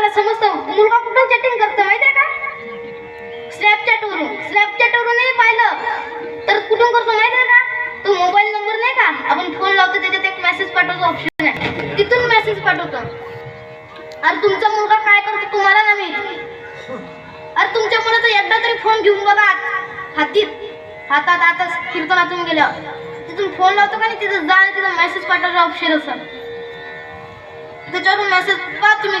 मला समजतं? मुलगा कुठून चॅटिंग करतो माहिती आहे का स्नॅपचॅटवरून स्नॅपचॅटवरूनही पाहिलं. तर कुठून करतो माहिती आहे का? तो मोबाईल नंबर नाही का? आपण फोन लावतो त्याच्यात एक मेसेज पाठवतो ऑप्शन आहे. तिथून मेसेज पाठवतो. अरे तुमचा मुलगा काय करतो तुम्हाला ना मी? अरे तुमच्या मुलाचा एकदा तरी फोन घेऊन बघा. हातीत हातात आताच कीर्तनातून गेल्यावर. तिथून फोन लावतो का नाही? तिथं जा तिथं मेसेज पाठवायचा ऑप्शन असं. त्याच्यावरून मेसेज पा तुम्ही.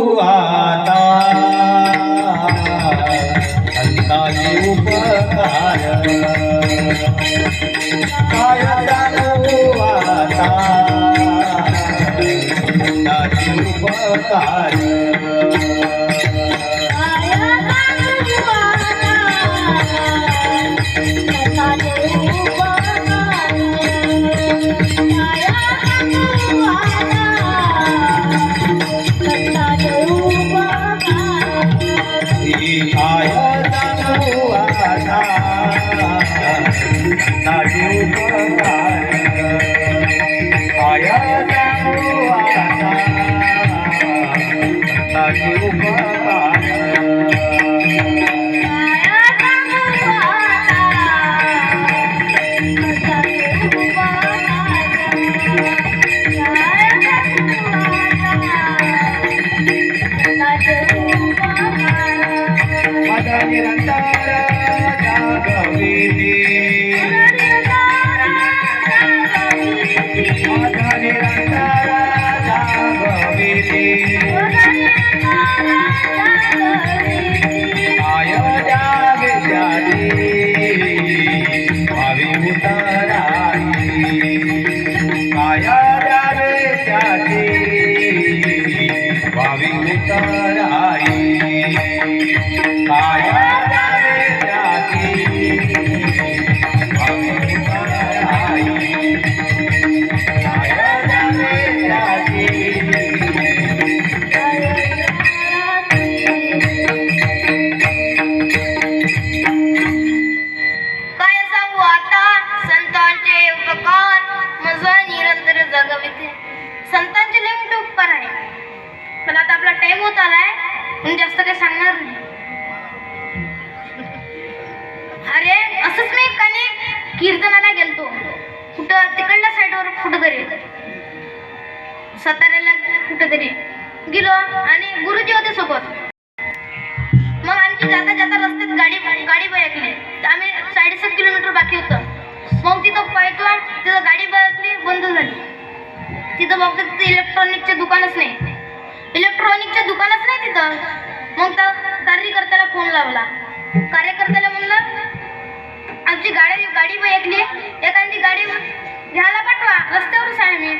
काय सांगू आता संतांचे उपकार. माझा निरंतर संतांचे आहे. पण आता आपला टाइम होत आलाय. जास्त काही सांगणार नाही. तिथं तिकडल्या साईडवर कुठंतरी. साताऱ्याला कुठंतरी. गेलो आणि गुरुजी होते सोबत. मग आमची जाता जाता रस्त्यात गाडी गाडी बळकली. तर आम्ही साडेसात किलोमीटर बाकी होतं. मग तिथं पाहतो तिथं गाडी बळकली बंद झाली. तिथं बघतो तिथं इलेक्ट्रॉनिकचे दुकानच नाही. इलेक्ट्रॉनिकच्या दुकानच नाही तिथं. मग त्या कार्यकर्त्याला फोन लावला. कार्यकर्त्याला म्हणलं आमची गाडी गाडी बघली एखादी गाडी घ्यायला पाठवा. रस्त्यावरच आहे मी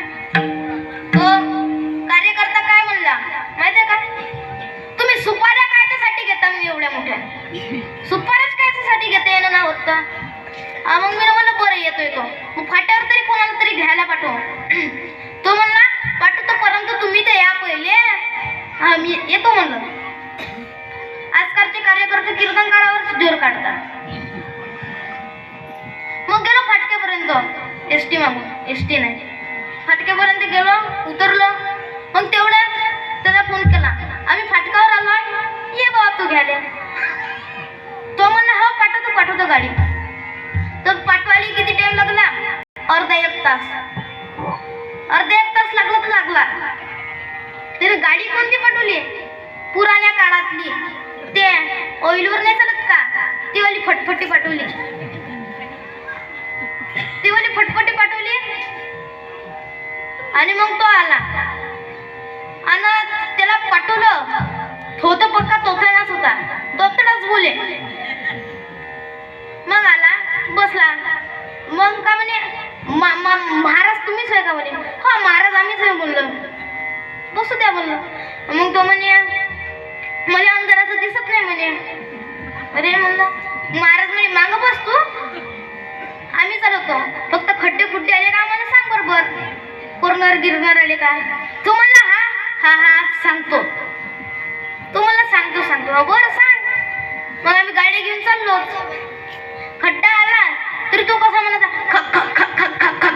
तो हो. कार्यकर्ता काय म्हणला? माहितीये का? तुम्ही सुपाऱ्या कायच्यासाठी घेता मी एवढ्या मोठ्या? सुपाऱ्याच कायच्यासाठी घेता येणं ना होत? मग मी म्हणलं बरं येतोय तो. मग फाट्यावर तरी कोणाला तरी घ्यायला पाठव. तो म्हणला पाठवतो परंतु तुम्ही तर या पहिले. हा मी येतो म्हणलं. आजकालचे कार्यकर्ते कीर्तनकारावर जोर काढतात. गेलो एस टी मागून एस टी नाही. फाटक्यापर्यंत गेलो उतरलो मग तेवढ्या त्याला फोन केला. आम्ही फाटकावर आलोय. ये बाबा तू घ्यायला तो म्हणला हा पाठवतो पाठवतो गाडी. तर पाठवायला किती टाइम लागला? अर्धा एक तास. अर्धा एक तास लागला तर लागला. तरी गाडी कोणती पाठवली? पुराण्या काळातली. ते ऑइलवर नाही चालत का? ती वाली फटफटी पाठवली. देवाने फटफटी पाठवली. आणि मग तो आला. आणि त्याला पाठवलं. तो तर पक्का तोतडाच होता. तोतडाच बोले. मग आला बसला. मग का म्हणे महाराज तुम्हीच आहे का म्हणे? हा महाराज आम्हीच आहे बोललो बसू द्या बोललो मग तो म्हणे मला अंधाराचं दिसत नाही म्हणे. अरे म्हणलं महाराज म्हणे मागं बस तू. आम्ही फक्त खड्डे खुड्डे आले का आम्हाला सांग बरोबर कोरणार गिरणार आले का? तू म्हणला हा हा हा सांगतो. तू मला सांगतो सांगतो. हा, बरं सांग. मग आम्ही गाडी घेऊन चाललो. खड्डा आला तरी तो कसा म्हणायचा ख ख ख ख ख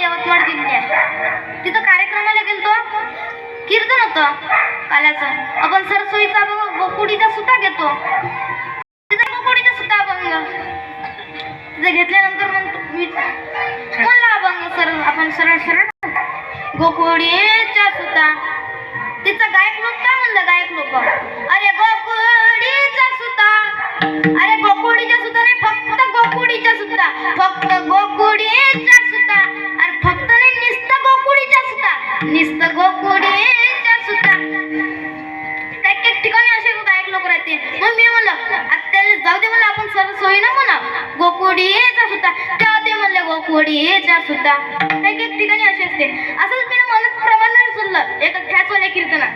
यवतमाळ जिल्ह्यात तिथं कार्यक्रमाला गेलतो. कीर्तन होतं काल्याचं आपण सरसोईचा बोकुडीचा गोकुडीचा सुद्धा घेतो. तिथं गोकुडीचा सुद्धा अभंग. तिथं घेतल्यानंतर मग मी म्हणला अभंग सरळ आपण सरळ सरळ. गोकुडीच्या सुद्धा तिचा गायक लोक काय म्हणलं? गायक लोक. अरे गोकुडीचा सुद्धा अरे गोकुडीच्या सुद्धा नाही फक्त गोकुडीच्या सुद्धा फक्त गोकुडीच्या सुद्धा निस्त गोकुडीच्या सुद्धा. एक एक ठिकाणी असे गायक लोक राहते. मग मी म्हणलं आता त्याला जाऊ दे मला आपण सर्व सोयी ना म्हणा. गोकुडीचा सुद्धा. त्या ते म्हणले गोकुडीचा सुद्धा. एक एक ठिकाणी असे असते. असंच मी म्हणत प्रमाणे सुनलं एक ठ्याचवाल्या कीर्तना.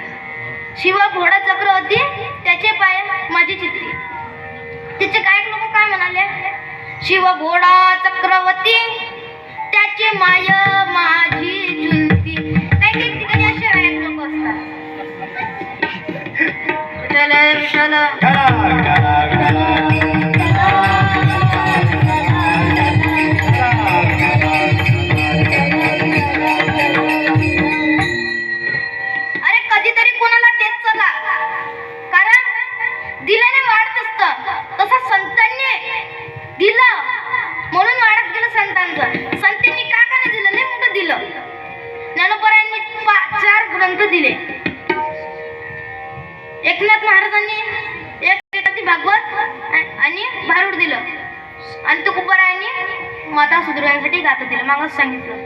शिवा घोडा चक्रवर्ती त्याचे पाय माझी चित्ती. तिचे गायक लोक काय म्हणाले? शिव घोडा चक्रवर्ती त्याचे माय माझी चुन विठ्ठल विठ्ठल अरे कधीतरी कोणाला देत चला. कारण दिल्याने वाढत असत. तसं संतांनी दिलं. म्हणून वाढत गेलं संतांचं. संतांनी का का दिलं? नाही मोठं दिलं. ज्ञानोबरायांनी पा- चार ग्रंथ दिले. एकनाथ महाराजांनी एक भागवत आणि भारूड दिलं. आणि तुकोबरायांनी माता सुधरवण्यासाठी गाथा दिलं मागच सांगितलं.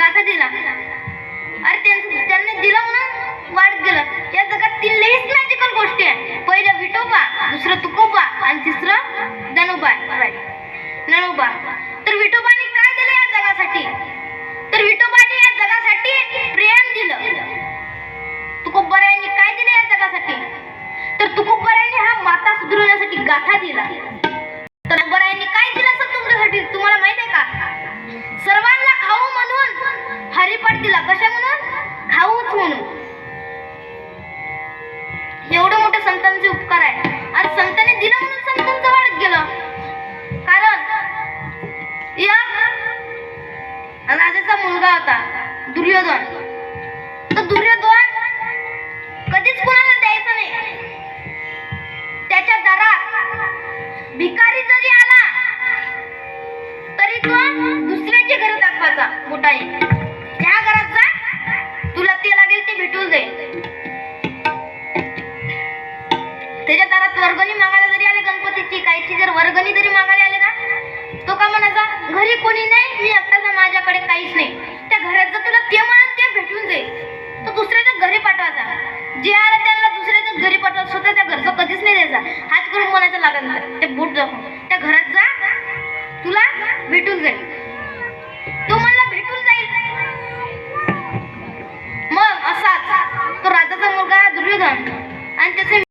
गाथा दिला. अरे त्यांचं त्यांनी दिलं म्हणून वाढत गेलं. या जगात तीन लईच मॅजिकल गोष्टी आहे. पहिलं विठोबा दुसरं तुकोबा आणि तिसरं धनुबा. राईट नणोबा तर विठोबाने काय दिलं या जगासाठी? तर विठोबाने या जगासाठी प्रेम दिलं. तुकोबरायांनी काय तुकोबरायने हा माता सुधरवण्यासाठी गाथा दिला. तर काय दिलं असं तुमच्यासाठी तुम्हाला माहीत आहे का? सर्वांना खाऊ म्हणून हरिपाठ दिला. कशा म्हणून? खाऊच म्हणून. एवढं मोठं संतांचे उपकार आहे. आज संतांनी दिलं म्हणून संतांचं वाढत गेलं. कारण या राजाचा मुलगा होता दुर्योधन. तर दुर्योधन कधीच कुणाला द्यायचं नाही. दारात भिकारी जरी आला तरी तो दुसऱ्याच्या घरात दाखवायचा बुटाने त्या घरात जा तुला ते लागेल ते भेटून जाईल. त्याच्या दारात वर्गणी मागायला जरी आले गणपतीची कायची जर वर्गणी जरी मागायला आले ना तो का म्हणायचा घरी कोणी नाही मी एकटाचा माझ्याकडे काहीच नाही. त्या घरात जर तुला ते म्हणून ते भेटून जाईल. तो दुसऱ्याच्या घरी पाठवायचा. जे आलं त्या जरी पटला सुद्धा त्या घरचं कधीच नाही द्यायचा. हात करून बोलायचं लागत ते बूट जाऊन त्या घरात जा. तुला भेटून जाईल. तो म्हणला भेटून जाईल. मग असाच. तो राजाचा मुलगा दुर्योधन आणि त्याचे